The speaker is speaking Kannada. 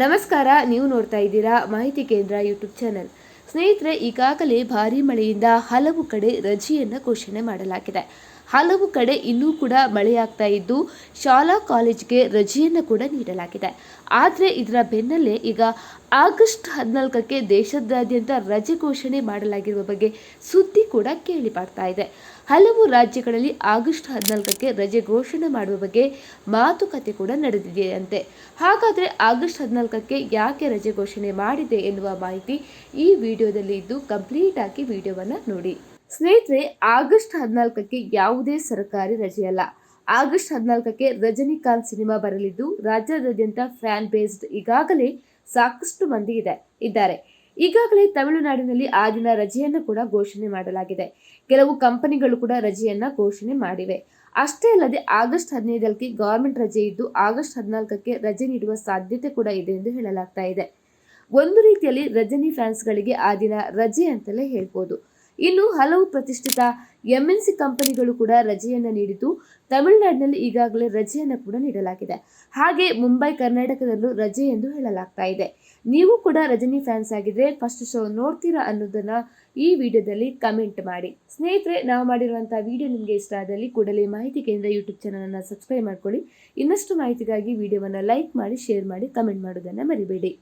ನಮಸ್ಕಾರ, ನೀವು ನೋಡ್ತಾ ಇದ್ದೀರಾ ಮಾಹಿತಿ ಕೇಂದ್ರ ಯೂಟ್ಯೂಬ್ ಚಾನೆಲ್. ಸ್ನೇಹಿತರೆ, ಈಗಾಗಲೇ ಭಾರೀ ಮಳೆಯಿಂದ ಹಲವು ಕಡೆ ರಜೆಯನ್ನು ಘೋಷಣೆ ಮಾಡಲಾಗಿದೆ. ಹಲವು ಕಡೆ ಇನ್ನೂ ಕೂಡ ಮಳೆಯಾಗ್ತಾ ಇದ್ದು ಶಾಲಾ ಕಾಲೇಜಿಗೆ ರಜೆಯನ್ನು ಕೂಡ ನೀಡಲಾಗಿದೆ. ಆದರೆ ಇದರ ಬೆನ್ನಲ್ಲೇ ಈಗ ಆಗಸ್ಟ್ ಹದಿನಾಲ್ಕಕ್ಕೆ ದೇಶದಾದ್ಯಂತ ರಜೆ ಘೋಷಣೆ ಮಾಡಲಾಗಿರುವ ಬಗ್ಗೆ ಸುದ್ದಿ ಕೂಡ ಕೇಳಿ ಬರ್ತಾ ಇದೆ. ಹಲವು ರಾಜ್ಯಗಳಲ್ಲಿ ಆಗಸ್ಟ್ ಹದಿನಾಲ್ಕಕ್ಕೆ ರಜೆ ಘೋಷಣೆ ಮಾಡುವ ಬಗ್ಗೆ ಮಾತುಕತೆ ಕೂಡ ನಡೆದಿದೆಯಂತೆ. ಹಾಗಾದರೆ ಆಗಸ್ಟ್ ಹದಿನಾಲ್ಕಕ್ಕೆ ಯಾಕೆ ರಜೆ ಘೋಷಣೆ ಮಾಡಿದೆ ಎನ್ನುವ ಮಾಹಿತಿ ಈ ವಿಡಿಯೋದಲ್ಲಿ ಇದ್ದು, ಕಂಪ್ಲೀಟ್ ಆಗಿ ವಿಡಿಯೋವನ್ನು ನೋಡಿ. ಸ್ನೇಹಿತರೆ, ಆಗಸ್ಟ್ ಹದಿನಾಲ್ಕಕ್ಕೆ ಯಾವುದೇ ಸರ್ಕಾರಿ ರಜೆಯಲ್ಲ ಆಗಸ್ಟ್ ಹದಿನಾಲ್ಕಕ್ಕೆ ರಜನಿಕಾಂತ್ ಸಿನಿಮಾ ಬರಲಿದ್ದು, ರಾಜ್ಯಾದ್ಯಂತ ಫ್ಯಾನ್ ಬೇಸ್ಡ್ ಈಗಾಗಲೇ ಸಾಕಷ್ಟು ಮಂದಿ ಇದೆ, ಇದ್ದಾರೆ. ಈಗಾಗಲೇ ತಮಿಳುನಾಡಿನಲ್ಲಿ ಆ ದಿನ ರಜೆಯನ್ನು ಕೂಡ ಘೋಷಣೆ ಮಾಡಲಾಗಿದೆ. ಕೆಲವು ಕಂಪನಿಗಳು ಕೂಡ ರಜೆಯನ್ನು ಘೋಷಣೆ ಮಾಡಿವೆ. ಅಷ್ಟೇ ಅಲ್ಲದೆ, ಆಗಸ್ಟ್ ಹದಿನೈದಕ್ಕೆ ಗೌರ್ಮೆಂಟ್ ರಜೆ ಇದ್ದು, ಆಗಸ್ಟ್ ಹದಿನಾಲ್ಕಕ್ಕೆ ರಜೆ ನೀಡುವ ಸಾಧ್ಯತೆ ಕೂಡ ಇದೆ ಎಂದು ಹೇಳಲಾಗ್ತಾ ಇದೆ. ಒಂದು ರೀತಿಯಲ್ಲಿ ರಜನಿ ಫ್ಯಾನ್ಸ್ಗಳಿಗೆ ಆ ದಿನ ರಜೆ ಅಂತಲೇ ಹೇಳ್ಬೋದು. ಇನ್ನು ಹಲವು ಪ್ರತಿಷ್ಠಿತ ಎಂಎನ್ಸಿ ಕಂಪನಿಗಳು ಕೂಡ ರಜೆಯನ್ನು ನೀಡಿದ್ದು, ತಮಿಳುನಾಡಿನಲ್ಲಿ ಈಗಾಗಲೇ ರಜೆಯನ್ನು ಕೂಡ ನೀಡಲಾಗಿದೆ. ಹಾಗೆ ಮುಂಬೈ, ಕರ್ನಾಟಕದಲ್ಲೂ ರಜೆ ಎಂದು ಹೇಳಲಾಗ್ತಾ ಇದೆ. ನೀವು ಕೂಡ ರಜನಿ ಫ್ಯಾನ್ಸ್ ಆಗಿದ್ರೆ ಫಸ್ಟ್ ಶೋ ನೋಡ್ತೀರಾ ಅನ್ನೋದನ್ನ ಈ ವಿಡಿಯೋದಲ್ಲಿ ಕಮೆಂಟ್ ಮಾಡಿ. ಸ್ನೇಹಿತರೆ, ನಾವು ಮಾಡಿರುವಂತಹ ವಿಡಿಯೋ ನಿಮಗೆ ಇಷ್ಟ ಆದಲ್ಲಿ ಕೂಡಲೇ ಮಾಹಿತಿ ಕೇಂದ್ರ ಯೂಟ್ಯೂಬ್ ಚಾನಲನ್ನು ಸಬ್ಸ್ಕ್ರೈಬ್ ಮಾಡ್ಕೊಳ್ಳಿ. ಇನ್ನಷ್ಟು ಮಾಹಿತಿಗಾಗಿ ವಿಡಿಯೋವನ್ನು ಲೈಕ್ ಮಾಡಿ ಶೇರ್ ಮಾಡಿ ಕಮೆಂಟ್ ಮಾಡೋದನ್ನು ಮರಿಬೇಡಿ.